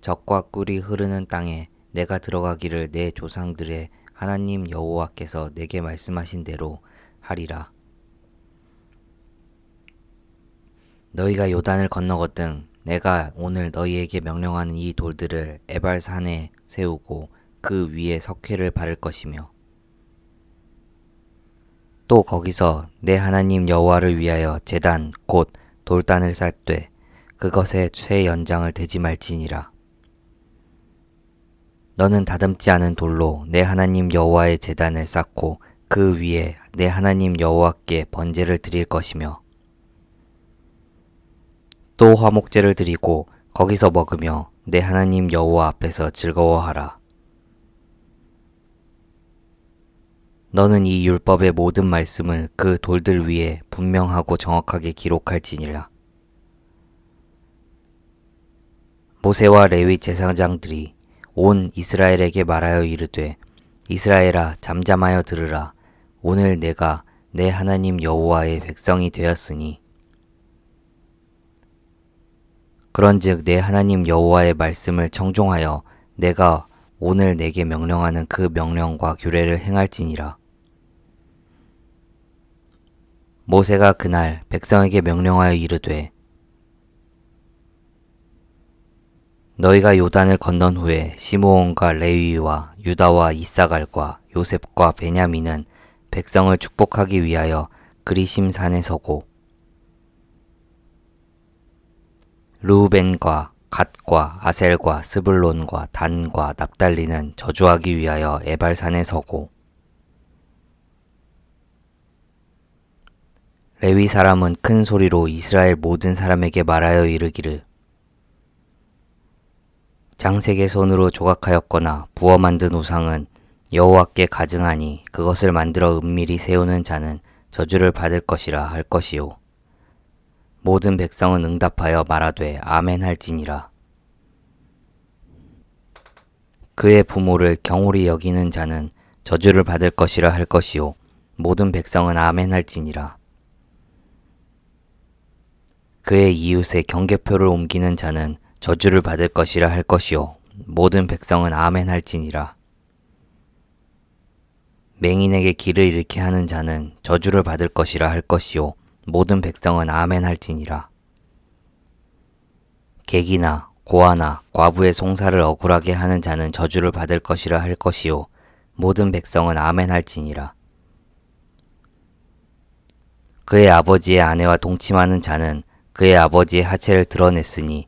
적과 꿀이 흐르는 땅에 내가 들어가기를 내 조상들의 하나님 여호와께서 내게 말씀하신 대로 하리라. 너희가 요단을 건너거든 내가 오늘 너희에게 명령하는 이 돌들을 에발산에 세우고 그 위에 석회를 바를 것이며 또 거기서 내 하나님 여호와를 위하여 제단 곧 돌단을 쌓되 그것에 쇠 연장을 대지 말지니라. 너는 다듬지 않은 돌로 내 하나님 여호와의 제단을 쌓고 그 위에 내 하나님 여호와께 번제를 드릴 것이며 또 화목제를 드리고 거기서 먹으며 내 하나님 여호와 앞에서 즐거워하라. 너는 이 율법의 모든 말씀을 그 돌들 위에 분명하고 정확하게 기록할지니라. 모세와 레위 제사장들이 온 이스라엘에게 말하여 이르되 이스라엘아 잠잠하여 들으라. 오늘 내가 내 하나님 여호와의 백성이 되었으니. 그런즉 내 하나님 여호와의 말씀을 청종하여 내가 오늘 내게 명령하는 그 명령과 규례를 행할지니라. 모세가 그날 백성에게 명령하여 이르되 너희가 요단을 건넌 후에 시므온과 레위와 유다와 이사갈과 요셉과 베냐민은 백성을 축복하기 위하여 그리심 산에 서고 루벤과 갓과 아셀과 스불론과 단과 납달리는 저주하기 위하여 에발산에 서고 레위 사람은 큰 소리로 이스라엘 모든 사람에게 말하여 이르기를 장색의 손으로 조각하였거나 부어 만든 우상은 여호와께 가증하니 그것을 만들어 은밀히 세우는 자는 저주를 받을 것이라 할 것이요. 모든 백성은 응답하여 말하되 아멘 할지니라. 그의 부모를 경홀히 여기는 자는 저주를 받을 것이라 할 것이요. 모든 백성은 아멘 할지니라. 그의 이웃의 경계표를 옮기는 자는 저주를 받을 것이라 할 것이요. 모든 백성은 아멘 할지니라. 맹인에게 길을 잃게 하는 자는 저주를 받을 것이라 할 것이요. 모든 백성은 아멘 할지니라. 객이나 고아나 과부의 송사를 억울하게 하는 자는 저주를 받을 것이라 할 것이요. 모든 백성은 아멘 할지니라. 그의 아버지의 아내와 동침하는 자는 그의 아버지의 하체를 드러냈으니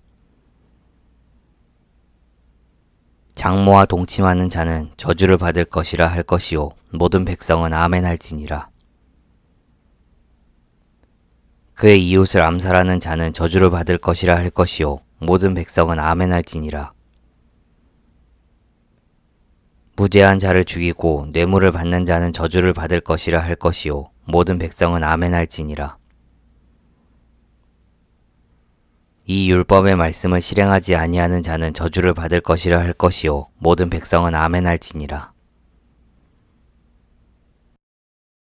장모와 동침하는 자는 저주를 받을 것이라 할 것이요. 모든 백성은 아멘 할지니라. 그의 이웃을 암살하는 자는 저주를 받을 것이라 할 것이요. 모든 백성은 아멘 할지니라. 무죄한 자를 죽이고 뇌물을 받는 자는 저주를 받을 것이라 할 것이요. 모든 백성은 아멘 할지니라 이 율법의 말씀을 실행하지 아니하는 자는 저주를 받을 것이라 할 것이요. 모든 백성은 아멘 할지니라